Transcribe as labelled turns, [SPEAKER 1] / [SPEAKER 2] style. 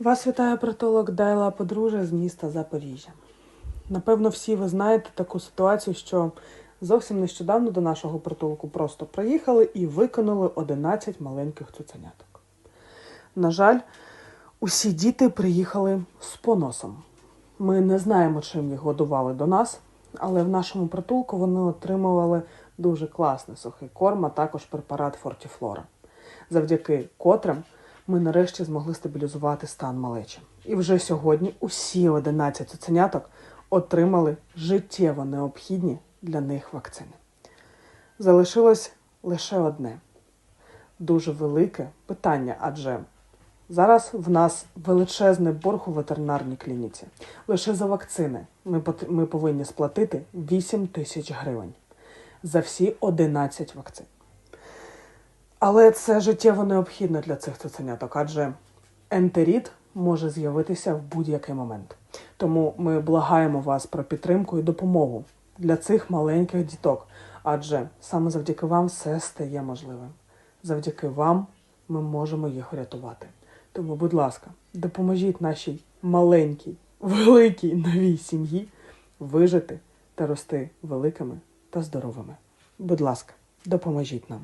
[SPEAKER 1] Вас вітає притулок Дайла Подружжя з міста Запоріжжя. Напевно, всі ви знаєте таку ситуацію, що зовсім нещодавно до нашого притулку просто приїхали і викинули 11 маленьких цуценяток. На жаль, усі діти приїхали з поносом. Ми не знаємо, чим їх годували до нас, але в нашому притулку вони отримували дуже класний сухий корм, а також препарат Фортіфлора, завдяки котрим ми нарешті змогли стабілізувати стан малечі. І вже сьогодні усі 11 цуценяток отримали життєво необхідні для них вакцини. Залишилось лише одне дуже велике питання, адже зараз в нас величезний борг у ветеринарній клініці. Лише за вакцини ми, повинні сплатити 8 тисяч гривень за всі 11 вакцин. Але це життєво необхідно для цих цуценяток, адже ентеріт може з'явитися в будь-який момент. Тому ми благаємо вас про підтримку і допомогу для цих маленьких діток, адже саме завдяки вам все стає можливим. Завдяки вам ми можемо їх врятувати. Тому, будь ласка, допоможіть нашій маленькій, великій новій сім'ї вижити та рости великими та здоровими. Будь ласка, допоможіть нам.